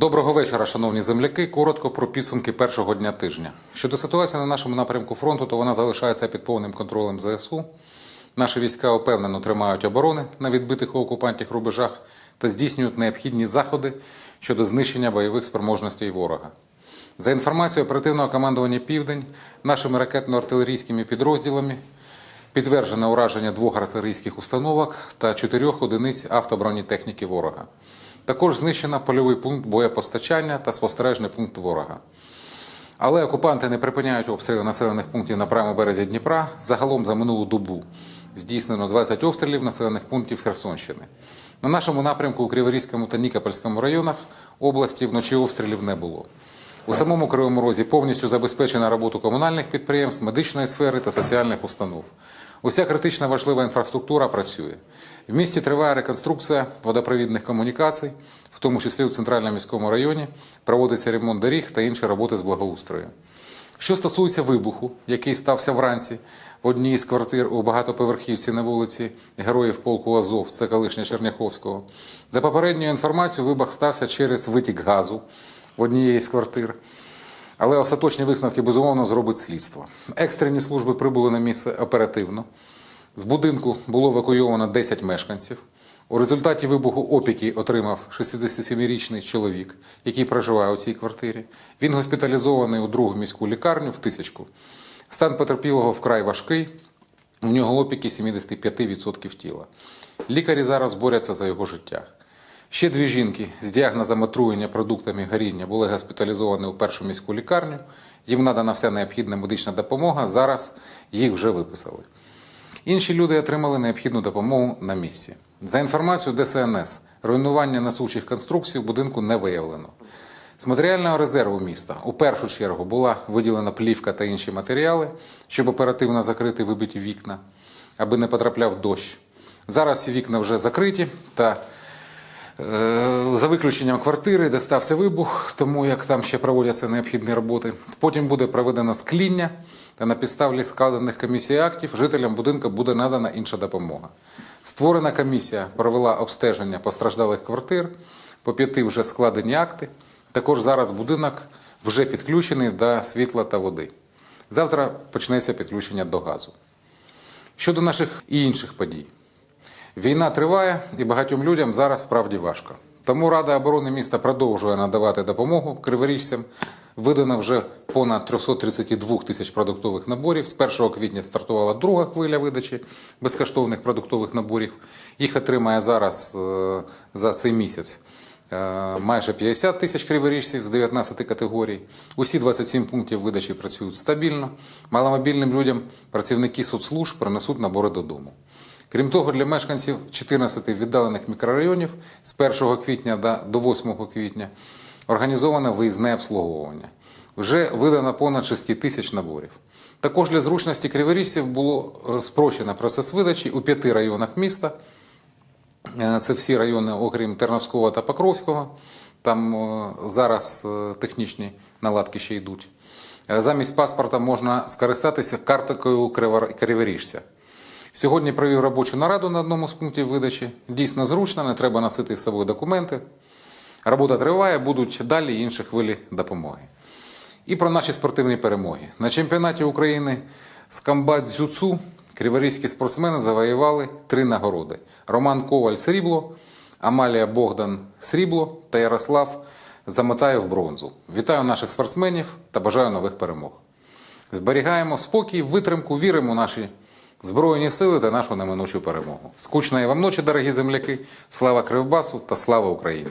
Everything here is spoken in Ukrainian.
Доброго вечора, шановні земляки. Коротко про підсумки першого дня тижня. Щодо ситуації на нашому напрямку фронту, то вона залишається під повним контролем ЗСУ. Наші війська опевнено тримають оборони на відбитих у окупантів рубежах та здійснюють необхідні заходи щодо знищення бойових спроможностей ворога. За інформацією оперативного командування Південь, нашими ракетно-артилерійськими підрозділами підтверджено ураження двох артилерійських установок та чотирьох одиниць автобронетехніки ворога. Також знищено польовий пункт боєпостачання та спостережний пункт ворога. Але окупанти не припиняють обстріли населених пунктів на правому березі Дніпра. Загалом за минулу добу здійснено 20 обстрілів населених пунктів Херсонщини. На нашому напрямку у Криворізькому та Нікопольському районах області вночі обстрілів не було. У самому Кривому Розі повністю забезпечена роботу комунальних підприємств, медичної сфери та соціальних установ. Уся критична важлива інфраструктура працює. В місті триває реконструкція водопровідних комунікацій, в тому числі у центральному міському районі, проводиться ремонт доріг та інші роботи з благоустрою. Що стосується вибуху, який стався вранці в одній з квартир у багатоповерхівці на вулиці Героїв полку Азов, це колишня Черняховського. За попередньою інформацією, вибух стався через витік газу в однієї з квартир. Але остаточні висновки безумовно зробить слідство. Екстрені служби прибули на місце оперативно. З будинку було евакуйовано 10 мешканців. У результаті вибуху опіки отримав 67-річний чоловік, який проживає у цій квартирі. Він госпіталізований у другу міську лікарню в тисячку. Стан потерпілого вкрай важкий. У нього опіки 75% тіла. Лікарі зараз борються за його життя. Ще дві жінки з діагнозом отруєння продуктами горіння були госпіталізовані у першу міську лікарню. Їм надана вся необхідна медична допомога. Зараз їх вже виписали. Інші люди отримали необхідну допомогу на місці. За інформацією ДСНС, руйнування несучих конструкцій в будинку не виявлено. З матеріального резерву міста у першу чергу була виділена плівка та інші матеріали, щоб оперативно закрити вибиті вікна, аби не потрапляв дощ. Зараз ці вікна вже закриті та за виключенням квартири, де стався вибух, тому як там ще проводяться необхідні роботи. Потім буде проведено скління, та на підставі складених комісій актів жителям будинку буде надана інша допомога. Створена комісія провела обстеження постраждалих квартир, по п'яти вже складені акти. Також зараз будинок вже підключений до світла та води. Завтра почнеться підключення до газу. Щодо наших і інших подій. Війна триває, і багатьом людям зараз справді важко. Тому Рада оборони міста продовжує надавати допомогу криворіжцям. Видано вже понад 332 тисяч продуктових наборів. З 1 квітня стартувала друга хвиля видачі безкоштовних продуктових наборів. Їх отримає зараз е, за цей місяць. е, Майже 50 тисяч криворіжців з 19 категорій. Усі 27 пунктів видачі працюють стабільно. Маломобільним людям працівники соцслужб принесуть набори додому. Крім того, для мешканців 14 віддалених мікрорайонів з 1 квітня до- до 8 квітня організовано виїзне обслуговування. Вже видано понад 6 тисяч наборів. Також для зручності криворіжців було е, спрощено процес видачі у п'яти районах міста. Е, Це всі райони, окрім Терновського та Покровського. Там е, зараз технічні наладки ще йдуть. Замість паспорта можна скористатися Кривор- криворіжця. Сьогодні провів робочу нараду на одному з пунктів видачі. Дійсно зручно, не треба носити з собою документи. Робота триває, будуть далі інші хвилі допомоги. І про наші спортивні перемоги. На чемпіонаті України з комбат дзюцу криворізькі спортсмени завоювали три нагороди: Роман Коваль срібло, Амалія Богдан срібло та Ярослав Замотаєв бронзу. Вітаю наших спортсменів та бажаю нових перемог. Зберігаємо спокій, витримку, віримо в наші Збройні сили та нашу неминучу перемогу. Скучної вам ночі, дорогі земляки! Слава Кривбасу та слава Україні!